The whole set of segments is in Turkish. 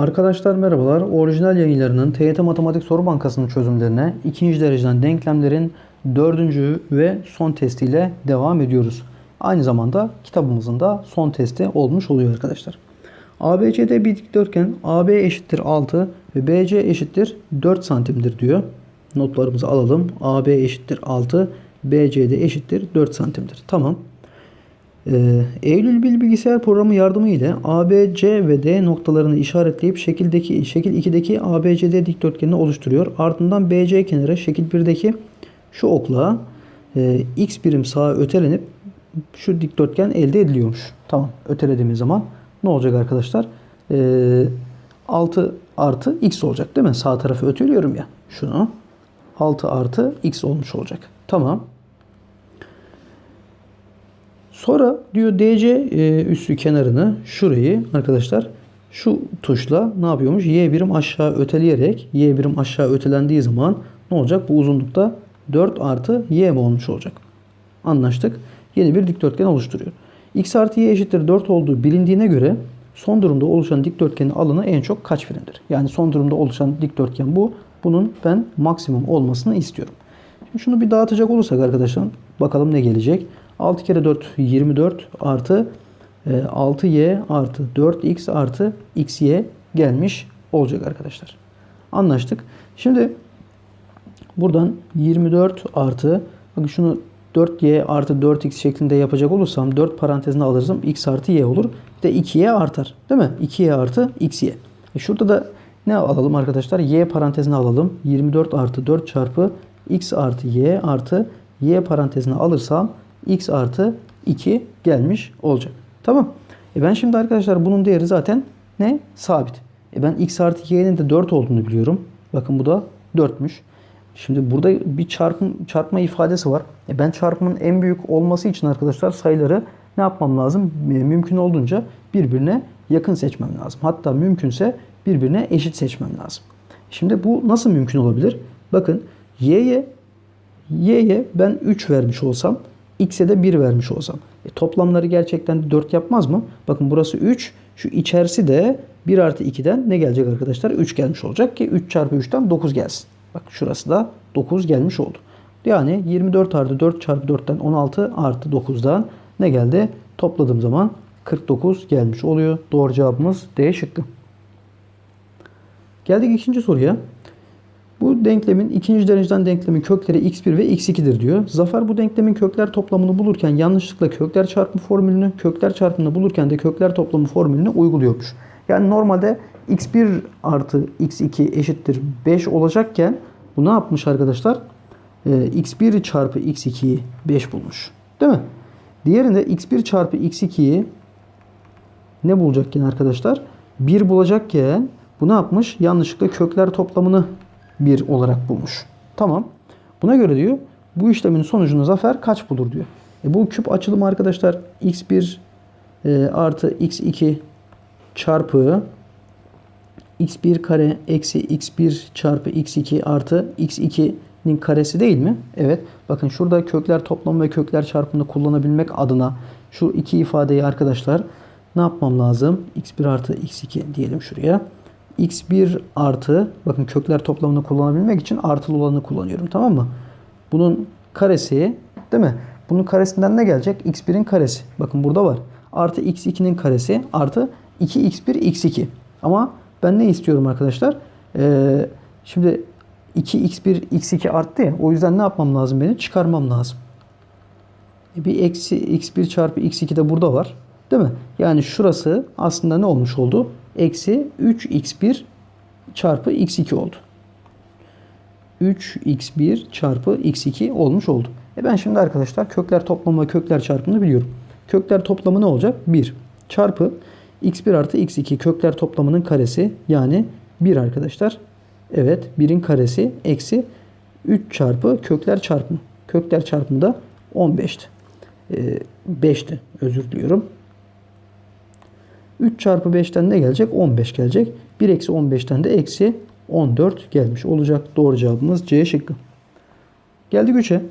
Arkadaşlar merhabalar. Orijinal yayınlarının TYT Matematik Soru Bankası'nın çözümlerine ikinci dereceden denklemlerin dördüncü ve son testiyle devam ediyoruz. Aynı zamanda kitabımızın da son testi olmuş oluyor arkadaşlar. ABCD bir dikdörtgen AB eşittir 6 ve BC eşittir 4 santimdir diyor. Notlarımızı alalım. AB eşittir 6, BCD eşittir 4 santimdir. Tamam. Ee, Eylül Bil bilgisayar programı yardımı ile A, B, C ve D noktalarını işaretleyip şekildeki şekil 2'deki ABCD dikdörtgenini oluşturuyor. Ardından BC kenarı şekil 1'deki şu okla e, x birim sağa ötelenip şu dikdörtgen elde ediliyormuş. Tamam. Ötelediğimiz zaman ne olacak arkadaşlar? Ee, 6 artı x olacak değil mi? Sağ tarafı öteliyorum ya. Şunu. 6 artı x olmuş olacak. Tamam. Sonra diyor DC e, üssü kenarını şurayı arkadaşlar şu tuşla ne yapıyormuş? Y birim aşağı öteleyerek Y birim aşağı ötelendiği zaman ne olacak? Bu uzunlukta 4 artı Y mi olmuş olacak? Anlaştık. Yeni bir dikdörtgen oluşturuyor. X artı Y eşittir 4 olduğu bilindiğine göre son durumda oluşan dikdörtgenin alanı en çok kaç birimdir? Yani son durumda oluşan dikdörtgen bu. Bunun ben maksimum olmasını istiyorum. Şimdi şunu bir dağıtacak olursak arkadaşlar bakalım ne gelecek? 6 kere 4 24 artı 6y artı 4x artı xy gelmiş olacak arkadaşlar. Anlaştık. Şimdi buradan 24 artı bakın şunu 4y artı 4x şeklinde yapacak olursam 4 parantezine alırsam x artı y olur. Bir de 2y artar. Değil mi? 2y artı xy. E şurada da ne alalım arkadaşlar? y parantezine alalım. 24 artı 4 çarpı x artı y artı y parantezine alırsam x artı 2 gelmiş olacak. Tamam. E ben şimdi arkadaşlar bunun değeri zaten ne? Sabit. E ben x artı y'nin de 4 olduğunu biliyorum. Bakın bu da 4'müş. Şimdi burada bir çarpım, çarpma ifadesi var. E ben çarpımın en büyük olması için arkadaşlar sayıları ne yapmam lazım? E, mümkün olduğunca birbirine yakın seçmem lazım. Hatta mümkünse birbirine eşit seçmem lazım. Şimdi bu nasıl mümkün olabilir? Bakın y'ye y'ye ben 3 vermiş olsam x'e de 1 vermiş olsam. E, toplamları gerçekten 4 yapmaz mı? Bakın burası 3. Şu içerisi de 1 artı 2'den ne gelecek arkadaşlar? 3 gelmiş olacak ki 3 çarpı 3'ten 9 gelsin. Bak şurası da 9 gelmiş oldu. Yani 24 artı 4 çarpı 4'ten 16 artı 9'dan ne geldi? Topladığım zaman 49 gelmiş oluyor. Doğru cevabımız D şıkkı. Geldik ikinci soruya. Bu denklemin ikinci dereceden denklemin kökleri x1 ve x2'dir diyor. Zafer bu denklemin kökler toplamını bulurken yanlışlıkla kökler çarpımı formülünü, kökler çarpımını bulurken de kökler toplamı formülünü uyguluyormuş. Yani normalde x1 artı x2 eşittir 5 olacakken bu ne yapmış arkadaşlar? Ee, x1 çarpı x2'yi 5 bulmuş. Değil mi? Diğerinde x1 çarpı x2'yi ne bulacakken arkadaşlar? 1 bulacakken bu ne yapmış? Yanlışlıkla kökler toplamını 1 olarak bulmuş. Tamam. Buna göre diyor bu işlemin sonucunu zafer kaç bulur diyor. E bu küp açılımı arkadaşlar x1 e, artı x2 çarpı x1 kare eksi x1 çarpı x2 artı x2'nin karesi değil mi? Evet. Bakın şurada kökler toplamı ve kökler çarpımını kullanabilmek adına şu iki ifadeyi arkadaşlar ne yapmam lazım? x1 artı x2 diyelim şuraya x1 artı bakın kökler toplamını kullanabilmek için artılı olanı kullanıyorum tamam mı? Bunun karesi değil mi? Bunun karesinden ne gelecek? x1'in karesi. Bakın burada var. Artı x2'nin karesi artı 2x1 x2. Ama ben ne istiyorum arkadaşlar? Ee, şimdi 2x1 x2 arttı ya. O yüzden ne yapmam lazım benim? Çıkarmam lazım. E, bir eksi x1 çarpı x2 de burada var. Değil mi? Yani şurası aslında ne olmuş oldu? Eksi 3x1 çarpı x2 oldu. 3x1 çarpı x2 olmuş oldu. E ben şimdi arkadaşlar kökler toplamı ve kökler çarpımını biliyorum. Kökler toplamı ne olacak? 1 çarpı x1 artı x2 kökler toplamının karesi yani 1 arkadaşlar. Evet 1'in karesi eksi 3 çarpı kökler çarpımı. Kökler çarpımı da 15'ti. Ee, 5'ti özür diliyorum. 3 çarpı 5'ten ne gelecek? 15 gelecek. 1 eksi 15'ten de eksi 14 gelmiş olacak. Doğru cevabımız C şıkkı. Geldik 3'e.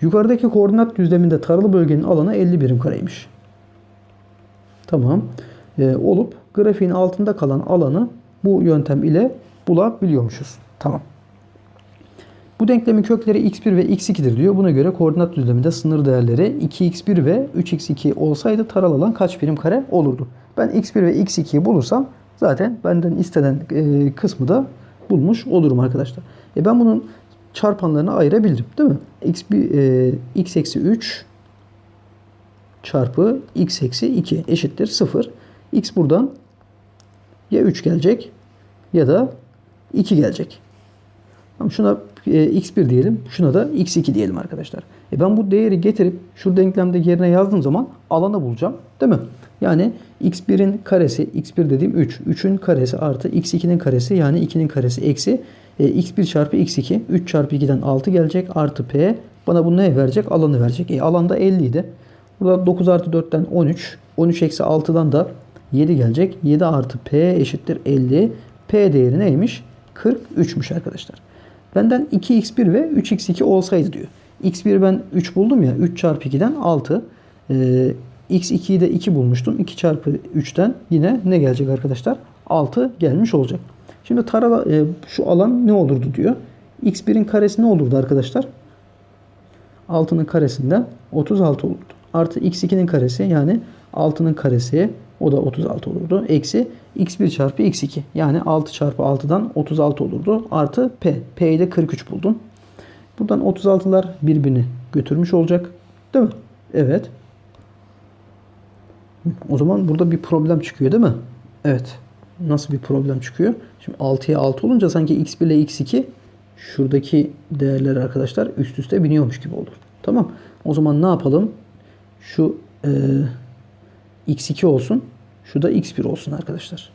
Yukarıdaki koordinat düzleminde taralı bölgenin alanı 50 birim kareymiş. Tamam. Ee, olup grafiğin altında kalan alanı bu yöntem ile bulabiliyormuşuz. Tamam. Bu denklemin kökleri x1 ve x2'dir diyor. Buna göre koordinat düzleminde sınır değerleri 2x1 ve 3x2 olsaydı taral alan kaç birim kare olurdu? Ben x1 ve x2'yi bulursam zaten benden istenen e, kısmı da bulmuş olurum arkadaşlar. E ben bunun çarpanlarını ayırabilirim değil mi? x1, e, x eksi 3 çarpı x eksi 2 eşittir 0. x buradan ya 3 gelecek ya da 2 gelecek. Tamam, şuna x1 diyelim. Şuna da x2 diyelim arkadaşlar. E ben bu değeri getirip şu denklemde yerine yazdığım zaman alanı bulacağım. Değil mi? Yani x1'in karesi, x1 dediğim 3. 3'ün karesi artı x2'nin karesi yani 2'nin karesi eksi e, x1 çarpı x2. 3 çarpı 2'den 6 gelecek artı p. Bana bu ne verecek? Alanı verecek. E alanda 50 idi. Burada 9 artı 4'ten 13. 13 eksi 6'dan da 7 gelecek. 7 artı p eşittir 50. P değeri neymiş? 43'müş arkadaşlar. Benden 2x1 ve 3x2 olsaydı diyor. x1 ben 3 buldum ya. 3 çarpı 2'den 6. Ee, x2'yi de 2 bulmuştum. 2 çarpı 3'ten yine ne gelecek arkadaşlar? 6 gelmiş olacak. Şimdi tarala, e, şu alan ne olurdu diyor. x1'in karesi ne olurdu arkadaşlar? 6'nın karesinden 36 olurdu. Artı x2'nin karesi yani 6'nın karesi o da 36 olurdu. Eksi x1 çarpı x2 yani 6 çarpı 6'dan 36 olurdu. Artı p. P'yi de 43 buldum. Buradan 36'lar birbirini götürmüş olacak. Değil mi? Evet. O zaman burada bir problem çıkıyor değil mi? Evet. Nasıl bir problem çıkıyor? Şimdi 6'ya 6 olunca sanki x1 ile x2 şuradaki değerler arkadaşlar üst üste biniyormuş gibi olur. Tamam. O zaman ne yapalım? Şu e, x2 olsun. Şu da x1 olsun arkadaşlar.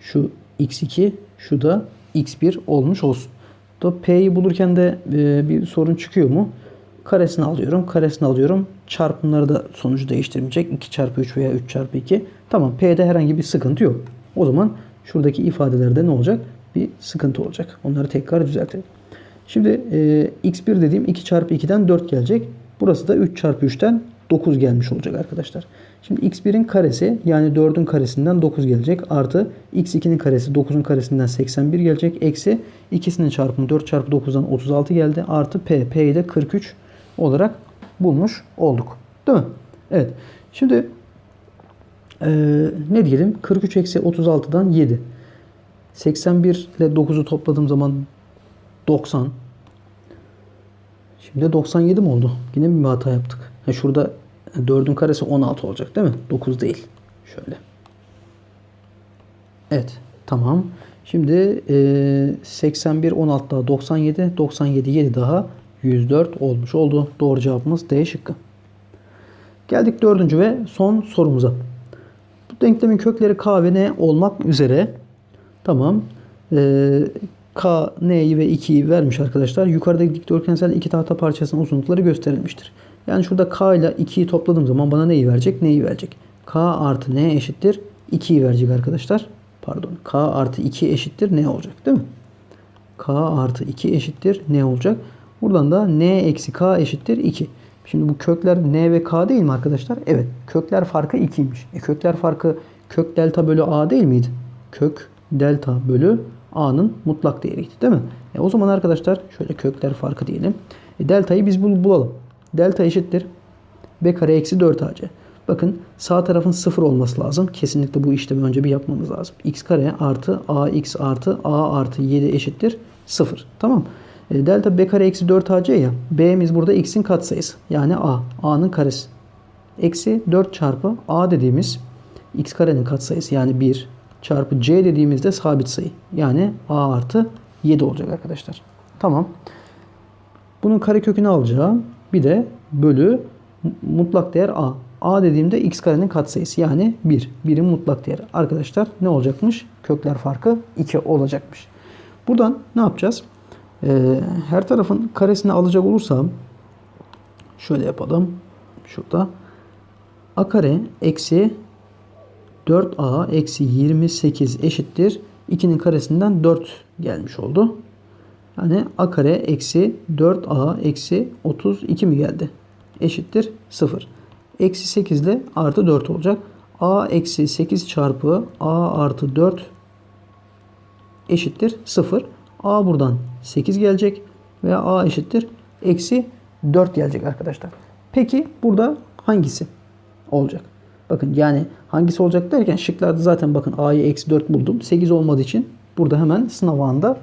Şu x2, şu da x1 olmuş olsun. Da p'yi bulurken de e, bir sorun çıkıyor mu? Karesini alıyorum, karesini alıyorum. Çarpımları da sonucu değiştirmeyecek. 2 çarpı 3 veya 3 çarpı 2. Tamam p'de herhangi bir sıkıntı yok. O zaman şuradaki ifadelerde ne olacak? Bir sıkıntı olacak. Onları tekrar düzeltelim. Şimdi e, x1 dediğim 2 çarpı 2'den 4 gelecek. Burası da 3 çarpı 3'ten 9 gelmiş olacak arkadaşlar. Şimdi x1'in karesi yani 4'ün karesinden 9 gelecek. Artı x2'nin karesi 9'un karesinden 81 gelecek. Eksi ikisinin çarpımı 4 çarpı 9'dan 36 geldi. Artı p. P'yi de 43 olarak bulmuş olduk. Değil mi? Evet. Şimdi ee, ne diyelim? 43 eksi 36'dan 7. 81 ile 9'u topladığım zaman 90. Şimdi 97 mi oldu? Yine bir hata yaptık. Şurada 4'ün karesi 16 olacak değil mi? 9 değil. Şöyle. Evet. Tamam. Şimdi e, 81 16 daha 97. 97 7 daha 104 olmuş oldu. Doğru cevabımız D şıkkı. Geldik dördüncü ve son sorumuza. Bu denklemin kökleri k ve n olmak üzere tamam e, k, n'yi ve 2'yi vermiş arkadaşlar. Yukarıdaki dikdörtgensel iki tahta parçasının uzunlukları gösterilmiştir. Yani şurada k ile 2'yi topladığım zaman bana neyi verecek? Neyi verecek? k artı n eşittir 2'yi verecek arkadaşlar. Pardon. k artı 2 eşittir n olacak değil mi? k artı 2 eşittir n olacak. Buradan da n eksi k eşittir 2. Şimdi bu kökler n ve k değil mi arkadaşlar? Evet. Kökler farkı 2'ymiş. E kökler farkı kök delta bölü a değil miydi? Kök delta bölü a'nın mutlak değeriydi değil mi? E o zaman arkadaşlar şöyle kökler farkı diyelim. E deltayı biz bul bulalım. Delta eşittir b kare eksi 4ac. Bakın sağ tarafın 0 olması lazım. Kesinlikle bu işlemi önce bir yapmamız lazım. x kare artı ax artı a artı 7 eşittir 0. Tamam e, Delta b kare eksi 4ac ya. b'miz burada x'in katsayısı. Yani a. a'nın karesi. Eksi 4 çarpı a dediğimiz x karenin katsayısı yani 1 çarpı c dediğimizde sabit sayı. Yani a artı 7 olacak arkadaşlar. Tamam. Bunun kare kökünü alacağım. Bir de bölü mutlak değer a. a dediğimde x karenin katsayısı yani 1. 1'in mutlak değeri. Arkadaşlar ne olacakmış? Kökler farkı 2 olacakmış. Buradan ne yapacağız? Ee, her tarafın karesini alacak olursam şöyle yapalım. Şurada a kare eksi 4a eksi 28 eşittir. 2'nin karesinden 4 gelmiş oldu. Yani a kare eksi 4a eksi 32 mi geldi? Eşittir 0. Eksi 8 ile artı 4 olacak. a eksi 8 çarpı a artı 4 eşittir 0. a buradan 8 gelecek veya a eşittir eksi 4 gelecek arkadaşlar. Peki burada hangisi olacak? Bakın yani hangisi olacak derken şıklarda zaten bakın a'yı eksi 4 buldum. 8 olmadığı için burada hemen sınav anında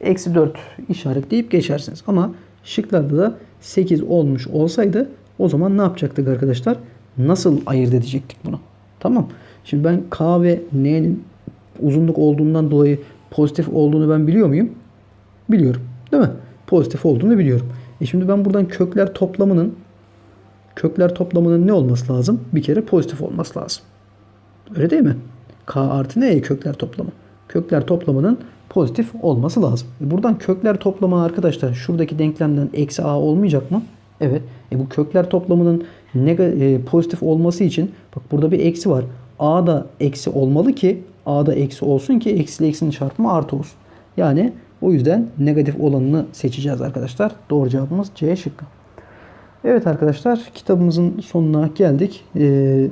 eksi 4 işaretleyip geçersiniz. Ama şıklarda da 8 olmuş olsaydı o zaman ne yapacaktık arkadaşlar? Nasıl ayırt edecektik bunu? Tamam. Şimdi ben K ve N'nin uzunluk olduğundan dolayı pozitif olduğunu ben biliyor muyum? Biliyorum. Değil mi? Pozitif olduğunu biliyorum. E şimdi ben buradan kökler toplamının kökler toplamının ne olması lazım? Bir kere pozitif olması lazım. Öyle değil mi? K artı N kökler toplamı. Kökler toplamının pozitif olması lazım. Buradan kökler toplamı arkadaşlar şuradaki denklemden eksi A olmayacak mı? Evet. E bu kökler toplamının e, pozitif olması için bak burada bir eksi var. A da eksi olmalı ki A da eksi olsun ki eksi ile eksinin çarpımı artı olsun. Yani o yüzden negatif olanını seçeceğiz arkadaşlar. Doğru cevabımız C şıkkı. Evet arkadaşlar kitabımızın sonuna geldik. Ee,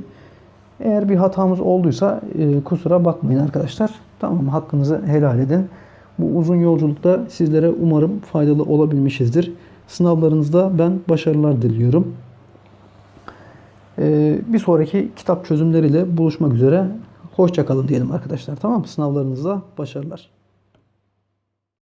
eğer bir hatamız olduysa e, kusura bakmayın arkadaşlar. Tamam hakkınızı helal edin. Bu uzun yolculukta sizlere umarım faydalı olabilmişizdir. Sınavlarınızda ben başarılar diliyorum. Ee, bir sonraki kitap çözümleriyle buluşmak üzere. Hoşçakalın diyelim arkadaşlar. Tamam mı? Sınavlarınızda başarılar.